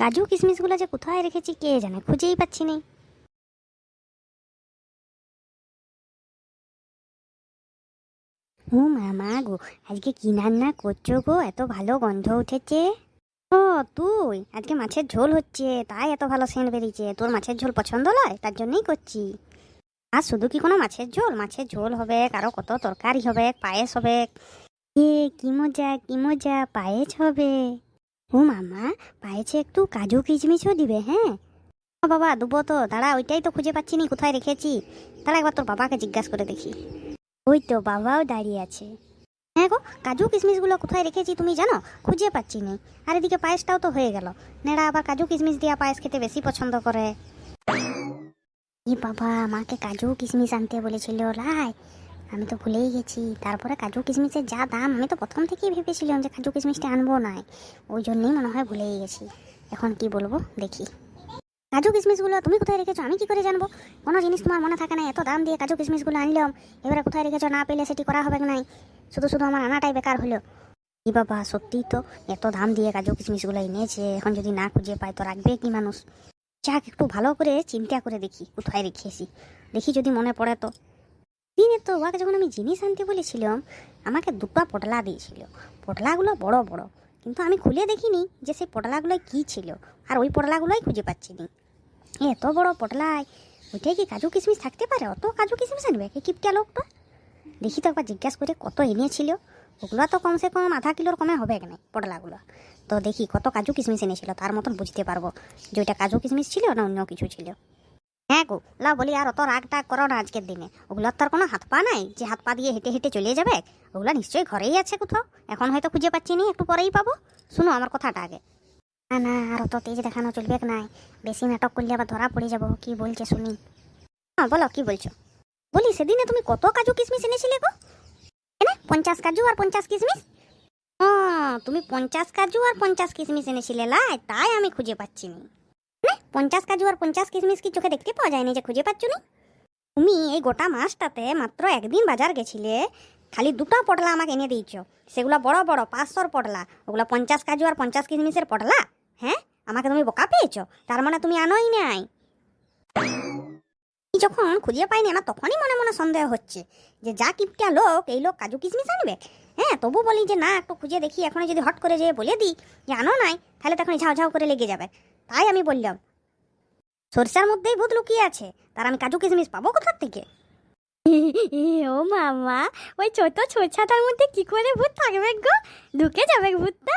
কাজু কিশমিশগুলো যে কোথায় রেখেছি কে জানে, খুঁজেই পাচ্ছি না ও মামা গো, আজকে কি রান্না করছ গো? এত ভালো গন্ধ উঠেছে। ও, তুই, আজকে মাছের ঝোল হচ্ছে, তাই এত ভালো সেন্ট বেরিয়েছে। তোর মাছের ঝোল পছন্দ নয়? তার জন্যই করছি। আর শুধু কি কোনো মাছের ঝোল? মাছের ঝোল হবে, কারও কত তরকারি হবে, পায়েস হবে। কি মজা কি মজা, পায়েস হবে। ও মামা পায়েসে একটু কাজু কিচমিচও দিবে হ্যাঁ? বাবা, দুবো তো, দাঁড়া, ওইটাই তো খুঁজে পাচ্ছি নি, কোথায় রেখেছি? দাঁড়া, একবার তোর বাবাকে জিজ্ঞাসা করে দেখি। ওই তো বাবাও দাঁড়িয়ে আছে। হ্যাঁ গো, কাজু কিশমিশগুলো কোথায় রেখেছি তুমি জানো? খুঁজে পাচ্ছি না। আর এদিকে পায়েসটাও তো হয়ে গেল। নেড়া আবার কাজু কিশমিশ দিয়া পায়েস খেতে বেশি পছন্দ করে। ই বাবা আমাকে কাজু কিশমিশ আনতে বলেছিল, লাই। আমি তো ভুলেই গেছি। তারপরে কাজু কিশমিশের যা দাম, আমি তো প্রথম থেকেই ভেবেছিলাম যে কাজু কিশমিশটা আনব না। ওই জন্যই মনে হয় ভুলেই গেছি। এখন কি বলব? দেখি। কাজু কিশমিশগুলো তুমি কোথায় রেখেছো? আমি কি করে জানব? কোনো জিনিস তোমার মনে থাকে না, এত দাম দিয়ে কাজু কিশমিশগুলো আনলাম। এবারে কোথায় রেখেছো? না পেলে সেটি করা হবে নাই। শুধু শুধু আমার আনাটাই বেকার হলো। ই বাবা, সত্যিই তো এত দাম দিয়ে কাজু কিশমিশগুলো এনেছে। এখন যদি না খুঁজে পায়, তো রাখবে কি মানুষ? যাক, একটু ভালো করে চিন্তা করে দেখি, কোথায় রেখেছি। দেখি যদি মনে পড়ে তো। দিনে তো ওকে যখন আমি জিনিস আনতে বলেছিলাম, আমাকে দুটো পটলা দিয়েছিল। পটলাগুলো বড় বড়, কিন্তু আমি খুলে দেখিনি যে সেই পটলাগুলোয় কী ছিল, আর ওই পটলাগুলোই খুঁজে পাচ্ছি নি এত বড় পটলায় ওইটাই কি কাজু কিশমিশ থাকতে পারে? অত কাজু কিশমিশ আনবে কি কিপটা লোকটা দেখি তো একবার জিজ্ঞাসা করে কত এনেছিল। ওগুলো তো কমসে কম আধা কিলোর কমে হবে না পটলাগুলো? তো দেখি কত কাজু কিশমিশ এনেছিল, তার মতন বুঝতে পারব যে ওইটা কাজু কিশমিশ ছিল না অন্য কিছু ছিল। হ্যাঁ গো লা বলি আর অত রাগ টাগ করো না আজকের দিনে। ওগুলোর তো আর কোনো হাত পা নাই, যে হাত পা দিয়ে হেঁটে হেঁটে চলে যাবে? ওগুলো নিশ্চয়ই ঘরেই আছে কোথাও। এখন হয়তো খুঁজে পাচ্ছি নি, একটু পরেই পাবো। শুনো আমার কথাটা আগে। না না, আর অত তেজ দেখানো চলবে নাই। বেশি নাটক করলে আবার ধরা পড়ে যাব, কি বলছে শুনি। হ্যাঁ বলো, কি বলছো? বলি, সেদিনে তুমি কত কাজু কিশমিশ এনেছিলে গো? পঞ্চাশ কাজু আর পঞ্চাশ কিশমিশ? ও, তুমি পঞ্চাশ কাজু আর পঞ্চাশ কিশমিশ এনেছিলে, লাই, তাই আমি খুঁজে পাচ্ছি না। পঞ্চাশ কাজু আর পঞ্চাশ কিশমিশ কি চোখে দেখতে পাওয়া যায়নি যে খুঁজে পাচ্ছ না? তুমি এই গোটা মাসটাতে মাত্র একদিন বাজার গেছিলে, খালি দুটো পটলা আমাকে এনে দিয়েছ। সেগুলো বড় বড়, পাঁচশোর পটলা। ওগুলো পঞ্চাশ কাজু আর পঞ্চাশ কিশমিশের পটলা? হ্যাঁ? আমাকে তুমি বোকা পেয়েছ? তার মানে তুমি আনোই নাই। যখন খুঁজে পাইনি, আমার তখনই মনে মনে সন্দেহ হচ্ছে যে যা কিপটা লোক, এই লোক কাজু কিশমিশ আনবে? হ্যাঁ তবু বলি যে না, একটু খুঁজে দেখি এখন যদি হট করে যেয়ে বলে দিই যে আনো নাই, তাহলে তখন ঝাউ ঝাউ করে লেগে যাবে। তাই আমি বললাম সরষার মধ্যেই ভূত লুকিয়ে আছে। তার আমি কাজু কিশমিশ পাবো কোথার থেকে? ও মামা ওই ছোট ছোছাটার মধ্যে কি করে ভূত থাকবে গো? ঢুকে যাবে ভূতটা?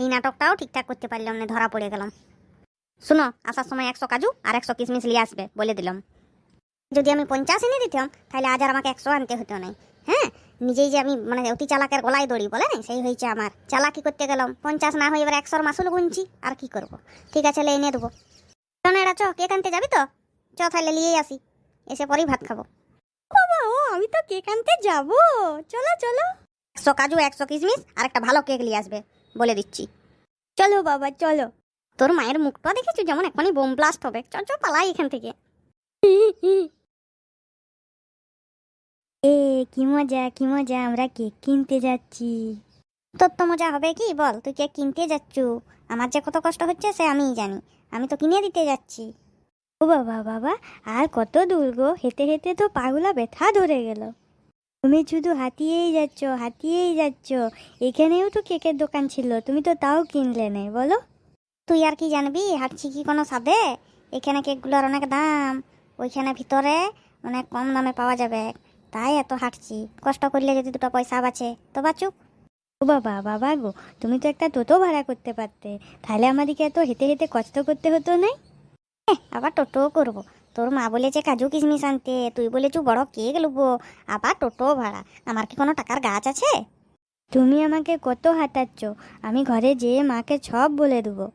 এই নাটকটাও ঠিকঠাক করতে পারলাম না ধরা পড়ে গেলাম। শুনো আসার সময় একশো কাজু আর একশো কিশমিশ নিয়ে আসবে বলে দিলাম। যদি আমি পঞ্চাশ এনে দিতাম তাহলে আজ আর আমাকে একশো আনতে হতো না হ্যাঁ নিজেই যে আমি মানে অতি চালাকের গলায় দড়ি বলে না সেই হয়েছে আমার। চালাকি করতে গেলাম পঞ্চাশ না হয়ে এবার একশোর মাসুল গুনছি আর কি করব? ঠিক আছে এনে দেবো। শোনেরা চ, কেক আনতে যাবি তো? চ, তাহলে নিয়েই আসি। এসে পরেই ভাত খাব। বাবা, ও, আমি তো কেক আনতে যাব। চলো চলো। একশো কাজু, একশো কিশমিশ, আর একটা ভালো কেক নিয়ে আসবে, বলে দিচ্ছি। চলো বাবা, চলো। তোর মায়ের মুখটা দেখেছ? যেমন এখনই বোম ব্লাস্ট হবে। চল চল পালাই এখান থেকে। এ, কি মজা কি মজা, আমরা কেক কিনতে যাচ্ছি। তোর তো মজা হবে কি? বল, তুই কেক কিনতে যাচ্ছু? আমার যে কত কষ্ট হচ্ছে, সে আমিই জানি। আমি তো কিনে দিতে যাচ্ছি। ও বাবা বাবা, আর কত দূর গো! হেঁটে হেঁটে তো পাগুলা ব্যথা ধরে গেল। তুমি শুধু হাতিয়েই যাচ্ছ হাতিয়েই যাচ্ছ। এখানেও তো কেকের দোকান ছিল, তুমি তো তাও কিনলে না, বলো। তুই আর কি জানবি? হাঁটছি কি কোনো সাদে এখানে কেকগুলোর অনেক দাম, ওইখানে ভিতরে অনেক কম দামে পাওয়া যাবে। তাই এত হাঁটছি। কষ্ট করলে যদি দুটো পয়সা বাঁচে, তো বাঁচুক। ও বাবা বাবা গো, তুমি তো একটা টোটো ভাড়া করতে পারতে। তাহলে আমাদেরকে এত হেঁটে হেঁটে কষ্ট করতে হতো না? আবার টোটো করব। তোর মা বলেছে কাজু কিশমিশ আনতে, তুই বলেছু বড় কেক লুবো, আবার টোটো ভাড়া। আমার কি কোনো টাকার গাছ আছে? তুমি আমাকে কত হাঁটাচ্ছ, আমি ঘরে যেয়ে মাকে সব বলে দেবো।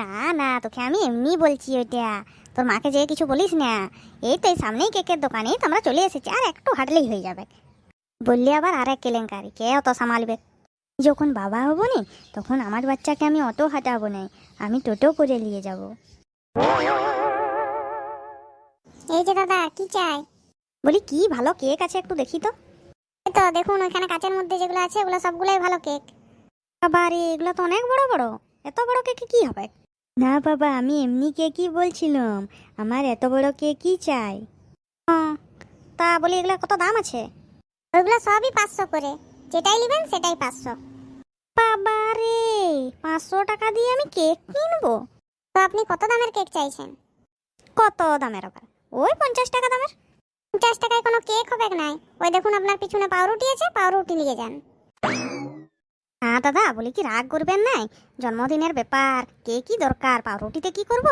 না না, তোকে আমি এমনি বলছি ওইটা। তোর মাকে যেয়ে কিছু বলিস না। এই তো এই সামনেই কেকের দোকানে তো আমরা চলে এসেছি, আর একটু হাঁটলেই হয়ে যাবে। বললি আবার আর এক কেলেঙ্কারি কে অত সামালবে। যখন বাবা হব নি তখন আমার বাচ্চাকে আমি অত হাঁটাবো না আমি টোটো করে নিয়ে যাব। এই যে দাদা কি চাই? বলি কি ভালো কেক আছে একটু দেখি তো। এই তো দেখুন ওখানে কাচের মধ্যে যেগুলো আছে ওগুলো সবগুলোই ভালো কেক। বাবা রে এগুলো তো অনেক বড় বড় এত বড় কেকে কি হবে? না বাবা আমি এমনি কেকই বলছিলাম আমার এত বড় কেকই চাই। হ্যাঁ, তা বলি এগুলো কত দাম আছে? ওইগুলো সবই পাঁচশো করে। যেটাই নেবেন সেটাই পাঁচশো। বাবা রে পাঁচশো টাকা দিয়ে আমি কেক কিনবো? তো আপনি কত দামের কেক চাইছেন? কত দামের আবার ওই পঞ্চাশ টাকা দামের। পঞ্চাশ টাকায় কোনো কেক হবে নাই? ওই দেখুন আপনার পিছনে পাউরুটি আছে পাউরুটি নিয়ে যান। হ্যাঁ দাদা বলি কি রাগ করবেন নাই? জন্মদিনের ব্যাপার কে কি দরকার পাউরুটিতে কি করব?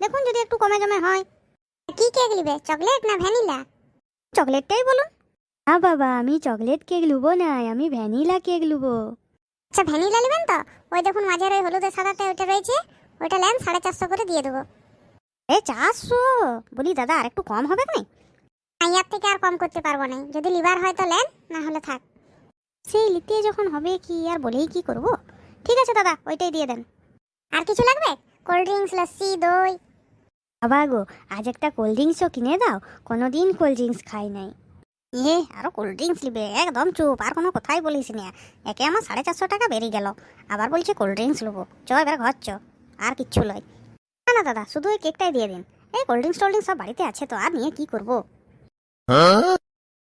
দেখুন যদি একটু কমে জমে হয়। কি কেক নিবে? চকলেট না ভ্যানিলা? চকলেটটাই বলুন। হ্যাঁ বাবা আমি চকলেট কেক লুবো না আমি ভ্যানিলা কেক লুবো। আচ্ছা ভ্যানিলা নেবেন তো? ওই দেখুন মাঝের ওই হলুদের সাদাটা ওইটা রয়েছে ওইটা নেন সাড়ে চারশো করে দিয়ে দেবো। এ চারশো? বলি দাদা আর একটু কম হবে না ইয়ার থেকে আর কম করতে পারব না। যদি লিভার হয় তো নেন না হলে থাক। সেই লিতে যখন হবে কি আর বলেই কি করব? ঠিক আছে দাদা ওইটাই দিয়ে দেন। আর কিছু লাগবে? কোল্ড ড্রিঙ্কস লস্যি দই? বাবা গো আজ একটা কোল্ড ড্রিঙ্কসও কিনে দাও কোনোদিন কোল্ড ড্রিঙ্কস খাই নাই। এ আরও কোল্ড ড্রিঙ্কস নিবে। একদম চুপ, আর কোনো কথাই বলিস না। একে আমার সাড়ে চারশো টাকা বেরিয়ে গেল। আবার বলছে কোল্ড ড্রিঙ্কস নেব চ, এবার ঘর চ। আর কিচ্ছু লয় না না, দাদা, শুধু ওই কেকটাই দিয়ে দিন। এই কোল্ড ড্রিঙ্কস টোল্ড ড্রিঙ্কস সব বাড়িতে আছে তো, আর নিয়ে কি করব?